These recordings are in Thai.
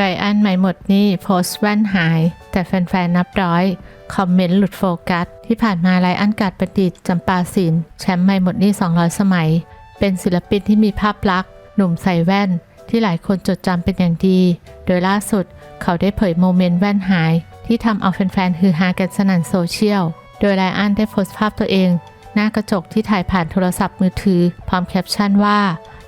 ไลอันไม่หมดนี่โพสต์แว่นหาย แต่แฟนๆ นับร้อย คอมเมนต์หลุดโฟกัส ที่ผ่านมาไลอันกาดประดิษฐ์จำปาสินแชมป์ไม่หมดนี่ 200 สมัย เป็นศิลปินที่มีภาพลักษณ์ หนุ่มใส่แว่น ที่หลายคนจดจำเป็นอย่างดี โดยล่าสุดเขาได้เผยโมเมนต์แว่นหาย ที่ทำเอาแฟนๆ ฮือฮากันสนั่นโซเชียล โดยไลอันได้โพสต์ภาพตัวเอง หน้ากระจกที่ถ่ายผ่านโทรศัพท์มือถือ พร้อมแคปชั่นว่า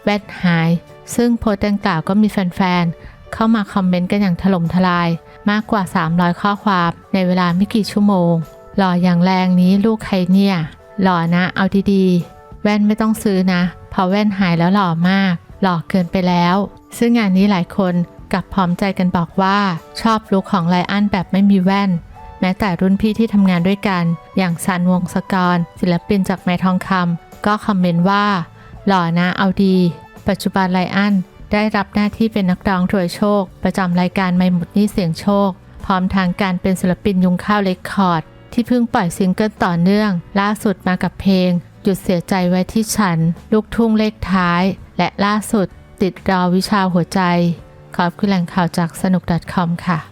แว่นหาย ซึ่งโพสต์ดังกล่าวก็มีแฟนๆ เข้ามาคอมเมนต์กันอย่างถล่มทลายมากกว่า 300 ข้อความในเวลาไม่กี่ชั่วโมง หล่ออย่างแรงนี้ลูกใครเนี่ย หล่อนะเอาดีๆ แว่นไม่ต้องซื้อนะ เพราะแว่นหายแล้วหล่อมาก หล่อเกินไปแล้ว ซึ่งงานนี้หลายคนกลับพร้อมใจกันบอกว่า ชอบลุคของไลอันแบบไม่มีแว่น แม้แต่รุ่นพี่ที่ทำงานด้วยกัน อย่างซันวงศกร ศิลปินจากไม้ทองคำก็คอมเมนต์ว่า หล่อนะเอาดี ปัจจุบันไลอัน ได้รับหน้าที่เป็นนักร้องถวยโชค ประจำรายการไม่หมดหนี้เสียงโชค พร้อมทางการเป็นศิลปินยุงข้าวเลคคอร์ด ที่เพิ่งปล่อยซิงเกิลต่อเนื่อง ล่าสุดมากับเพลง หยุดเสียใจไว้ที่ฉัน ลูกทุ่งเลขท้าย และล่าสุดติดรอวิชาหัวใจ ขอบคุณแหล่งข่าวจากสนุก .com ค่ะ